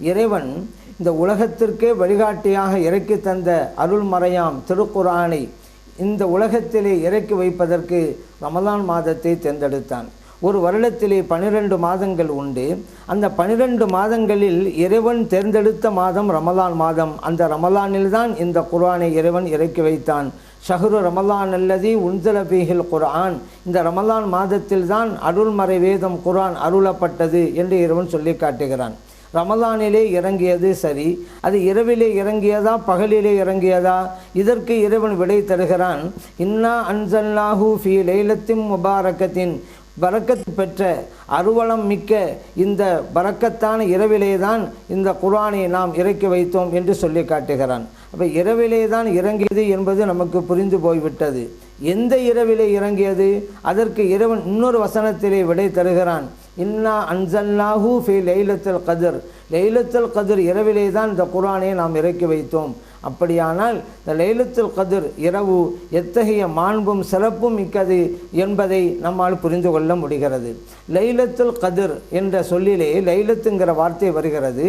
இறைவன் இந்த உலகத்திற்கே வழிகாட்டியாக இறக்கி தந்த அருள்மறையாம் திருக்குரானை இந்த உலகத்திலே இறக்கி வைப்பதற்கு ரமலான் மாதத்தை தேர்ந்தெடுத்தான். ஒரு வருடத்திலே பனிரெண்டு மாதங்கள் உண்டு. அந்த பனிரெண்டு மாதங்களில் இறைவன் தேர்ந்தெடுத்த மாதம் ரமலான் மாதம். அந்த ரமலானில்தான் இந்த குரானை இறைவன் இறக்கி வைத்தான். ஷஹரு ரமலான் அல்லதி உந்தலபீகில் பீஹில் குர்ஆன். இந்த ரமலான் மாதத்தில்தான் அருள்மறை வேதம் குரான் அருளப்பட்டது என்று இறைவன் சொல்லி காட்டுகிறான். ரமலானிலே இறங்கியது சரி. அது இரவிலே இறங்கியதா பகலிலே இறங்கியதா? இதற்கு இறைவன் விடை தருகிறான். இன்னா அன்சல்லாஹூ ஃபி லைலத்தின் முபாரக்கத்தின் பரக்கத் பெற்ற அருவளம் மிக்க இந்த பறக்கத்தான இரவிலே தான் இந்த குரானை நாம் இறக்கி வைத்தோம் என்று சொல்லி காட்டுகிறான். அப்போ இரவிலே தான் இறங்கியது என்பது நமக்கு புரிந்து போய்விட்டது. எந்த இரவிலே இறங்கியது? அதற்கு இரவன் இன்னொரு வசனத்திலே விடை தருகிறான். இன்னா அன்சல்லாஹூ ஃபி லைலத்தில் கதிர். லைலத்தில் கதிர் இரவிலே தான் இந்த குரானை நாம் இறக்கி வைத்தோம். அப்படியானால் இந்த லைலத்துல் கதிர் இரவு எத்தகைய மாண்பும் சிறப்பும் மிக்கது என்பதை நம்மால் புரிந்து கொள்ள முடிகிறது. லைலத்துல் கதிர் என்ற சொல்லிலே லைலத்துங்கிற வார்த்தை வருகிறது.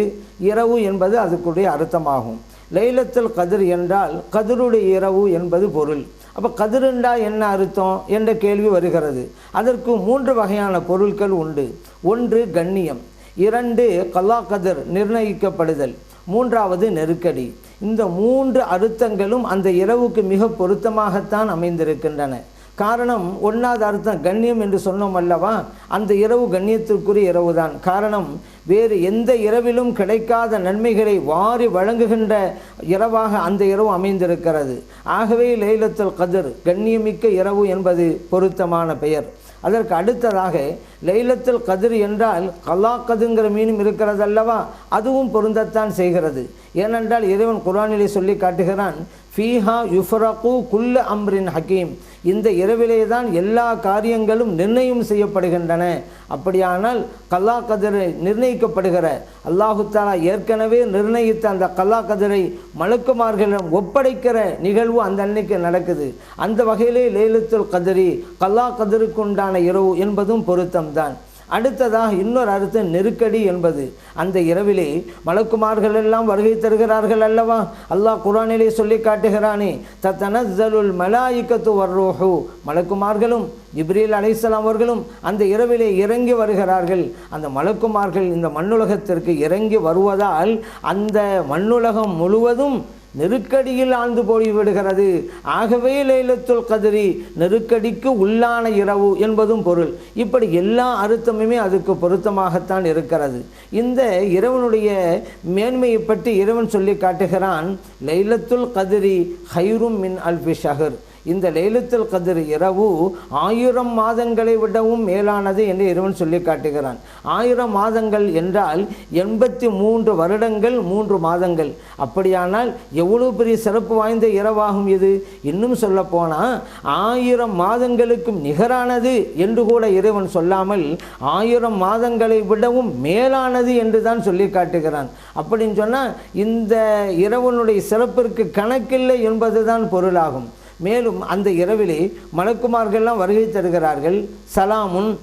இரவு என்பது அதுக்குடைய அர்த்தமாகும். லைலத்துல் கதிர் என்றால் கதிருடைய இரவு என்பது பொருள். அப்போ கதிருண்டா என்ன அர்த்தம் என்ற கேள்வி வருகிறது. அதற்கு மூன்று வகையான பொருட்கள் உண்டு. ஒன்று கண்ணியம் இரண்டு கல்லா கதிர் நிர்ணயிக்கப்படுதல் மூன்றாவது நெருக்கடி. இந்த மூன்று அர்த்தங்களும் அந்த இரவுக்கு மிக பொருத்தமாகத்தான் அமைந்திருக்கின்றன. காரணம் ஒன்றாவது அர்த்தம் கண்ணியம் என்று சொன்னோம் அல்லவா? அந்த இரவு கண்ணியத்திற்குரிய இரவு தான் காரணம் வேறு எந்த இரவிலும் கிடைக்காத நன்மைகளை வாரி வழங்குகின்ற இரவாக அந்த இரவு அமைந்திருக்கிறது. ஆகவே லைலத்துல் கதிர் கண்ணியமிக்க இரவு என்பது பொருத்தமான பெயர். அதற்கு அடுத்ததாக லைலத்தில் கதிர் என்றால் கலா கதுங்கிற மீனும் இருக்கிறது அல்லவா அதுவும் பொருந்தத்தான் செய்கிறது. ஏனென்றால் இறைவன் குரானிலே சொல்லி காட்டுகிறான் ஃபீஹா யுஃபரகு குல்ல அம்ரின் ஹக்கீம் இந்த இரவிலே தான் எல்லா காரியங்களும் நிர்ணயம் செய்யப்படுகின்றன. அப்படியானால் கல்லா கதிரை நிர்ணயிக்கப்படுகிற அல்லாஹு தாலா ஏற்கனவே நிர்ணயித்த அந்த கல்லா கதிரை மலக்குமார்களிடம் ஒப்படைக்கிற நிகழ்வு அந்த அன்னைக்கு நடக்குது. அந்த வகையிலே லேலத்துல் கதிரி கல்லா கதிருக்கு உண்டான இரவு என்பதும் பொருத்தம். வந்தான் அடுத்ததாக இன்னொரு அர்த்தம் நெருக்கடி என்பது. அந்த இரவிலே மலக்குமார்கள் எல்லாம் வருகை தருகிறார்கள் அல்லவா? அல்லாஹ் குரானிலே சொல்லி காட்டுகிறானே தத்தனஸ்ஸலுல் மலாயிக்கத்து வர்ரோஹு. மலக்குமார்களும் ஜிப்ரீல் அலைசலாம் அவர்களும் அந்த இரவிலே இறங்கி வருகிறார்கள். அந்த மலக்குமார்கள் இந்த மண்ணுலகத்திற்கு இறங்கி வருவதால் அந்த மண்ணுலகம் முழுவதும் நெருக்கடியில் ஆழ்ந்து போய்விடுகிறது ஆகவே லைலத்துல் கதிரி நெருக்கடிக்கு உள்ளான இரவு என்பதும் பொருள். இப்படி எல்லா அர்த்தமுமே அதுக்கு பொருத்தமாகத்தான் இருக்கிறது. இந்த இறைவனுடைய மேன்மையை பற்றி இறைவன் சொல்லி காட்டுகிறான் லைலத்துல் கதிரி ஹைரும் மின் அல்பி ஷஹர். இந்த லைலத்தில் கதிர் இரவு ஆயிரம் மாதங்களை விடவும் மேலானது என்று இறைவன் சொல்லி காட்டுகிறான். ஆயிரம் மாதங்கள் என்றால் எண்பத்தி மூன்று வருடங்கள் மூன்று மாதங்கள். அப்படியானால் எவ்வளவு பெரிய சிறப்பு வாய்ந்த இரவாகும் இது? இன்னும் சொல்ல போனால் ஆயிரம் மாதங்களுக்கும் நிகரானது என்று கூட இறைவன் சொல்லாமல் ஆயிரம் மாதங்களை விடவும் மேலானது என்று தான் சொல்லி காட்டுகிறான். அப்படின்னு சொன்னால் இந்த இரவனுடைய சிறப்பிற்கு கணக்கில்லை என்பதுதான் பொருளாகும். மேலும் அந்த இரவிலே மலக்குமார்கள்லாம் வருகை தருகிறார்கள். சலாமுன்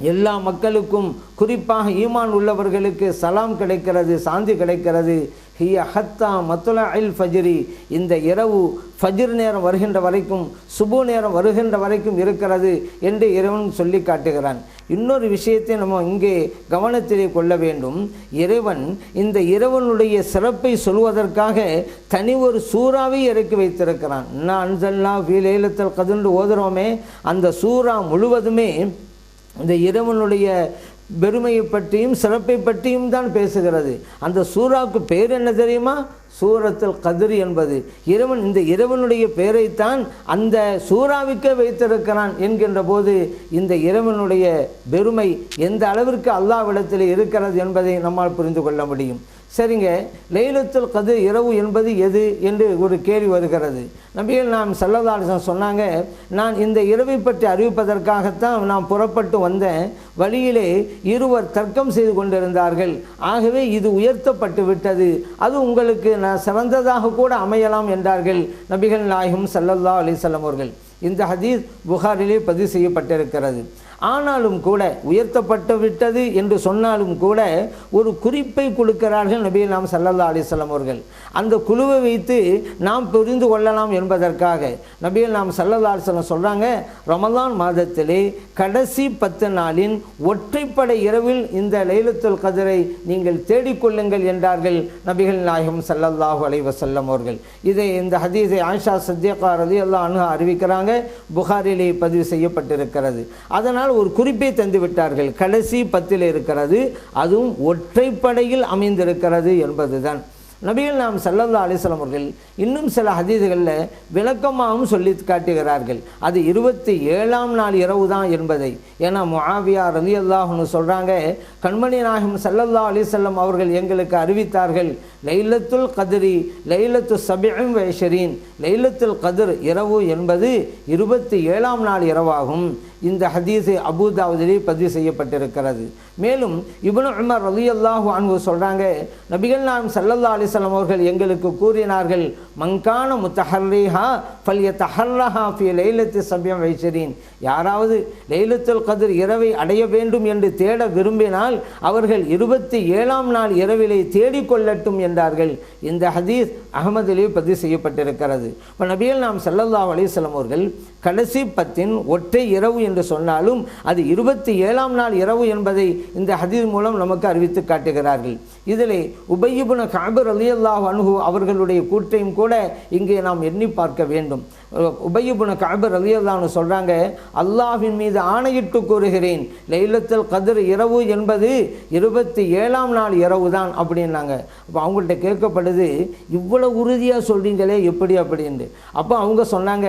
எல்லா மக்களுக்கும் குறிப்பாக ஈமான் உள்ளவர்களுக்கு சலாம் கிடைக்கிறது சாந்தி கிடைக்கிறது. ஹிய ஹத்தா மத்துலா அல் ஃபஜ்ரி. இந்த இரவு ஃபஜ்ர் நேரம் வருகின்ற வரைக்கும் சுபு நேரம் வருகின்ற வரைக்கும் இருக்கிறது என்று இறைவன் சொல்லி காட்டுகிறான். இன்னொரு விஷயத்தை நம்ம இங்கே கவனத்திலே கொள்ள வேண்டும். இறைவன் இந்த இறைவனுடைய சிறப்பை சொல்வதற்காக தனி ஒரு சூறாவை இறக்கி வைத்திருக்கிறான். நான் அன்சல்லா வீலேலத்தில் கதுண்டு ஓதுறோமே. அந்த சூறா முழுவதுமே இந்த இறைவனுடைய பெருமையை பற்றியும் சிறப்பை பற்றியும் தான் பேசுகிறது. அந்த சூறாவுக்கு பேர் என்ன தெரியுமா? சூரத்தில் கதிர் என்பது. இறைவன் இந்த இறைவனுடைய பெயரைத்தான் அந்த சூறாவுக்கே வைத்திருக்கிறான் என்கின்ற போது இந்த இறைவனுடைய பெருமை எந்த அளவிற்கு அல்லாவிடத்தில் இருக்கிறது என்பதை நம்மால் புரிந்து கொள்ள முடியும். சரிங்க. லைலத்துல் கது இரவு என்பது எது என்று ஒரு கேள்வி வருகிறது. நபிகள் நாம் செல்லதாரசன் சொன்னாங்க நான் இந்த இரவை பற்றி அறிவிப்பதற்காகத்தான் நான் புறப்பட்டு வந்தேன். வழியிலே இருவர் தர்க்கம் செய்து கொண்டிருந்தார்கள். ஆகவே இது உயர்த்தப்பட்டு விட்டது. அது உங்களுக்கு நான் சிறந்ததாக கூட அமையலாம் என்றார்கள் நபிகள் நாயகம் சல்லல்லா அலிசல்லம் அவர்கள். இந்த ஹதீஸ் புகாரிலே பதிவு செய்யப்பட்டிருக்கிறது. ஆனாலும் கூட உயர்த்தப்பட்டு விட்டது என்று சொன்னாலும் கூட ஒரு குறிப்பை கொடுக்கிறார்கள் நபி நாம் சல்லல்லா அலிஸ்லாம் அவர்கள். அந்த குழுவை வைத்து நாம் புரிந்து கொள்ளலாம் என்பதற்காக நபிகள் நாம் சல்லல்லா அலிஸ்லாம் சொல்கிறாங்க ரமதான் மாதத்திலே கடைசி பத்து நாளின் ஒற்றைப்படை இரவில் இந்த லைலத்துல் கதிரை நீங்கள் தேடிக்கொள்ளுங்கள் என்றார்கள் நபிகள் நாயகம் சல்லல்லாஹு அலைஹி வஸல்லம் அவர்கள். இதை இந்த ஹதீஸை ஆயிஷா சத்யகா ரதி அல்லா அறிவிக்கிறாங்க புகாரிலே பதிவு செய்யப்பட்டிருக்கிறது. அதனால் ஒரு குறிப்பை தந்து விட்டார்கள். கடைசி பத்தில் இருக்கிறது அதுவும் ஒற்றைப்படையில் அமைந்திருக்கிறது என்பதுதான். நபிகள் நாம் சல்லல்லா அலிஸ்லாம் அவர்கள் இன்னும் சில ஹதீதுகளில் விளக்கமாகவும் சொல்லி காட்டுகிறார்கள். அது இருபத்தி ஏழாம் நாள் இரவு தான் என்பதை. ஏன்னா முஆவியா ரலி அல்லாஹ்னு சொல்கிறாங்க கண்மணி நாயகம் சல்லல்லா அலிசல்லம் அவர்கள் எங்களுக்கு அறிவித்தார்கள் லைலத்துல் கதிரி லைலத்து சபிம் வைஷரீன் லைலத்துல் கதிர் இரவு என்பது இருபத்தி ஏழாம் நாள் இரவாகும். இந்த ஹதீஸு அபுதாவுதிலே பதிவு செய்யப்பட்டிருக்கிறது. மேலும் இபுன் உமர் ரலி அல்லாஹு அன்பு சொல்கிறாங்க நபிகள் நாம் சல்லல்லா அலிசல்லாம் அவர்கள் எங்களுக்கு கூறினார்கள் மங்கான முத்தஹர்ரிஹா ஃபல்ய தஹர்ரஹா ஃபி லைலத்து சபியம் வைஷரீன் யாராவது லைலத்துல் கதிர் இரவை அடைய வேண்டும் என்று தேட விரும்பினால் அவர்கள் இருபத்தி ஏழாம் நாள் இரவிலே தேடிக்கொள்ளட்டும் என்றார்கள். இந்த ஹதீஸ் அகமதிலே பதிவு செய்யப்பட்டிருக்கிறது. இப்போ நபியில் நாம் சல்லல்லா அலிசல்லாம் அவர்கள் கடைசி பத்தின் ஒற்றை இரவு என்று சொன்னாலும் அது இருபத்தி ஏழாம் நாள் இரவு என்பதை இந்த ஹதீஸ் மூலம் நமக்கு அறிவித்து காட்டுகிறார்கள். இதிலே உபயிபுன காபர் ரலியல்லாஹ் அனுகு அவர்களுடைய கூற்றையும் கூட இங்கே நாம் எண்ணி பார்க்க வேண்டும். உபயபுன கபர் அலி அல்லாஹ்னு சொல்கிறாங்க அல்லாஹின் மீது ஆணையிட்டு கூறுகிறேன் லைலத்தில் கதிர் இரவு என்பது இருபத்தி ஏழாம் நாள் இரவு தான் அப்படின்னாங்க. அப்போ அவங்கள்ட்ட கேட்கப்படுது இவ்வளோ உறுதியாக சொல்கிறீங்களே எப்படி அப்படின்ட்டு அப்போ அவங்க சொன்னாங்க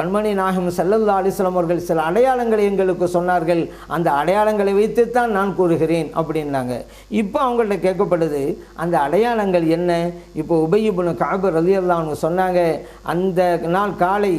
கண்மணி நாயகம் செல்லல்லா அலிஸ்லாம் அவர்கள் சில அடையாளங்களை எங்களுக்கு சொன்னார்கள். அந்த அடையாளங்களை வைத்துத்தான் நான் கூறுகிறேன் அப்படின்னாங்க. இப்போ அவங்கள்ட்ட கேட்கப்படுது அந்த அடையாளங்கள் என்ன? இப்போ உபயிபுன காபர் ரலியல்லான்னு சொன்னாங்க அந்த நாள் காலை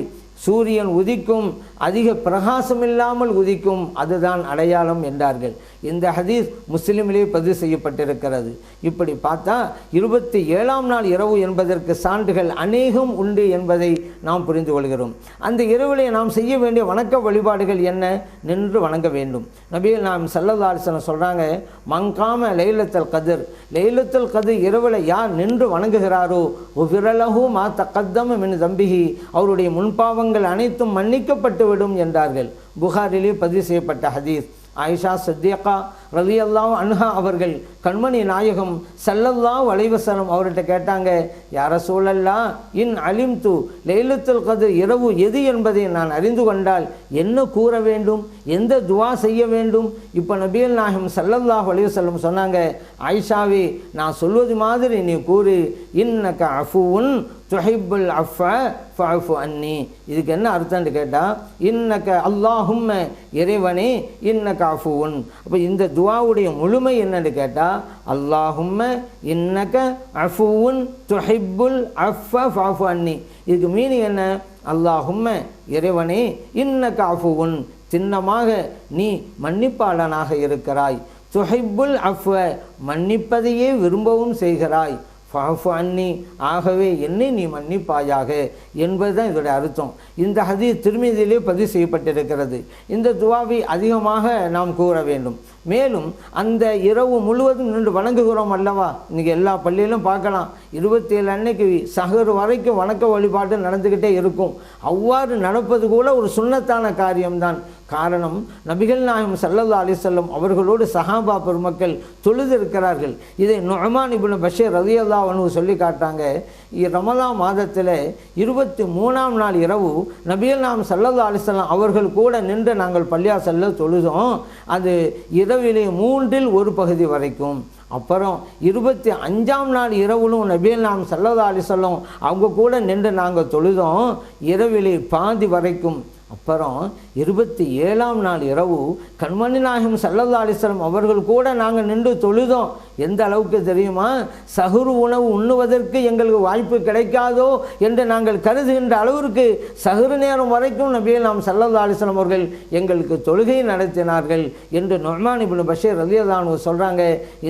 சூரியன் உதிக்கும் அதிக பிரகாசம் இல்லாமல் உதிக்கும் அதுதான் அடையாளம் என்றார்கள். இந்த ஹதீஸ் முஸ்லிமிலே பதிவு செய்யப்பட்டிருக்கிறது. இப்படி பார்த்தா இருபத்தி ஏழாம் நாள் இரவு என்பதற்கு சான்றுகள் அநேகம் உண்டு என்பதை நாம் புரிந்து கொள்கிறோம். அந்த இரவிலே நாம் செய்ய வேண்டிய வணக்க வழிபாடுகள் என்ன? நின்று வணங்க வேண்டும். நபியில் நாம் செல்லதாரிசனம் சொல்கிறாங்க மங்காம லைலத்தல் கதிர். லைலத்தல் கதிர் இரவில் யார் நின்று வணங்குகிறாரோ விரலகு மா தக்கத்தம் மின் தம்பிகி அவருடைய முன்பாவங்கள் அனைத்தும் மன்னிக்கப்பட்டு விடும் என்றார்கள். புகாரிலே பதிவு செய்யப்பட்ட ஹதீஸ். ஆயிஷா சத்தியக்கா ரவி அல்லாஹ் அன்ஹா அவர்கள் கண்மணி நாயகம் சல்லல்லா வலைவசனம் அவர்கிட்ட கேட்டாங்க யார சூழல்லா இன் அலிம் து லைலத்துல் கதிர் இரவு எது என்பதை நான் அறிந்து கொண்டால் என்ன கூற வேண்டும்? எந்த துவா செய்ய வேண்டும்? இப்போ நபியல் நாயகம் சல்லல்லாஹ் வலைவசல்லம் சொன்னாங்க ஆயிஷாவே நான் சொல்வது மாதிரி நீ கூறு. இன்னக்க அஃபுன் துஹிப்புல் அஃப ஃபஃபு அன்னி. இதுக்கு என்ன அர்த்தம்னு கேட்டால் இன்னக்க அல்லாஹும்ம இறைவனே இன்னக்க அஃபுன் அப்போ இந்த துவாவுடைய முழுமை என்னன்னு கேட்டால் அல்லாஹும்ம இன்னக்க அஃபுவுன் துஹிப்புல் அஃப ஃபஃபு அன்னி. இதுக்கு மீனிங் என்ன? அல்லாஹும்ம இறைவனே இன்னக்க அஃபுன் சின்னமாக நீ மன்னிப்பாளனாக இருக்கிறாய். துஹிப்புல் அஃவ மன்னிப்பதையே விரும்பவும் செய்கிறாய். ஃபஹஃபு அன்னி ஆகவே என்னை நீ மன்னிப்பாயாக என்பதுதான் இதோடைய அர்த்தம். இந்த ஹதி திருமதியிலே பதிவு செய்யப்பட்டிருக்கிறது. இந்த துவாவை அதிகமாக நாம் கூற வேண்டும். மேலும் அந்த இரவு முழுவதும் நின்று வணங்குகிறோம் அல்லவா? இன்றைக்கி எல்லா பள்ளியிலும் பார்க்கலாம். இருபத்தி ஏழு அன்னைக்கு சகர் வரைக்கும் வணக்க வழிபாடு நடந்துக்கிட்டே இருக்கும். அவ்வாறு நடப்பது கூட ஒரு சுண்ணத்தான காரியம்தான். காரணம் நபிகள் நாயம் சல்லல்லா அலிசல்லம் அவர்களோடு சஹாபா பெருமக்கள் தொழுது இருக்கிறார்கள் இதை நொஹமான் இப்னு பஷீர் ரதியல்லா அனு சொல்லி காட்டாங்க. ரமதா மாதத்தில் இருபத்தி மூணாம் நாள் இரவு நபிகள் நாம் சல்லல்லா அலிசல்லாம் அவர்கள் கூட நின்று நாங்கள் பள்ளியா செல்ல தொழுதோம். அது இரவிலே மூன்றில் ஒரு பகுதி வரைக்கும். அப்புறம் இருபத்தி அஞ்சாம் நாள் இரவுலும் நபியல் நாம் சல்லல்லா அலிசல்லம் அவங்க கூட நின்று நாங்கள் தொழுதோம். இரவிலே பாதி வரைக்கும். அப்புறம் இருபத்தி ஏழாம் நாள் இரவு கண்மணி நாயகம் சல்லல்லா அலிஸ்லாம் அவர்கள் கூட நாங்கள் நின்று தொழுதோம். எந்த அளவுக்கு தெரியுமா? சகுரு உணவு உண்ணுவதற்கு எங்களுக்கு வாய்ப்பு கிடைக்காதோ என்று நாங்கள் கருதுகின்ற அளவிற்கு சகுரு நேரம் வரைக்கும் நபியில் நாம் சல்லல்லா அலிஸ்லாம் அவர்கள் எங்களுக்கு தொழுகை நடத்தினார்கள் என்று நொஹ்மான் இபின் பஷீர் ரலியதானு சொல்கிறாங்க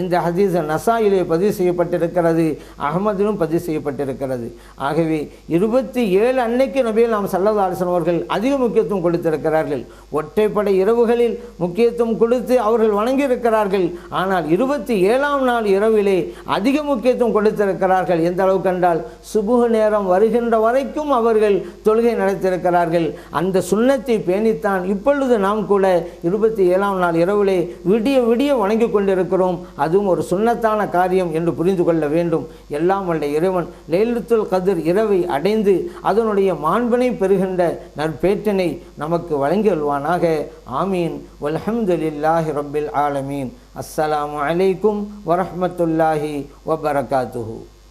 இந்த ஹதீஸ் நசாயிலே பதிவு செய்யப்பட்டிருக்கிறது அகமதிலும் பதிவு செய்யப்பட்டிருக்கிறது. ஆகவே இருபத்தி ஏழு அன்னைக்கு நபியில் நாம் சல்லல்லா அவர்கள் அதிக முக்கியத்துவம் கொடுத்திருக்கிறார் இருக்கிறார்கள் ஒற்றைப்படை இரவுகளில் முக்கியத்துவம் கொடுத்து அவர்கள் வணங்கியிருக்கிறார்கள். ஆனால் இருபத்தி ஏழாம் நாள் இரவிலே அதிக முக்கியத்துவம் கொடுத்திருக்கிறார்கள். எந்த அளவுக்கு என்றால் சுபுக நேரம் வருகின்ற வரைக்கும் அவர்கள் தொழுகை நடத்தியிருக்கிறார்கள். அந்த சுண்ணத்தை பேணித்தான் இப்பொழுது நாம் கூட இருபத்தி ஏழாம் நாள் இரவிலே விடிய விடிய வணங்கி கொண்டிருக்கிறோம். அதுவும் ஒரு சுண்ணத்தான காரியம் என்று புரிந்து கொள்ள வேண்டும். எல்லாம் வல்ல இறைவன் லேலுத்துல் கதிர் இரவை அடைந்து அதனுடைய மாண்பினை பெறுகின்ற நற்பேற்றினை நமக்கு வழங்கியல்வானாக ஆமீன் வல்ஹம்துலில்லாஹி ரப்பில் ஆலமீன் அஸ்ஸலாமு அலைக்கும் வரஹ்மத்துல்லாஹி வபரகாத்துஹு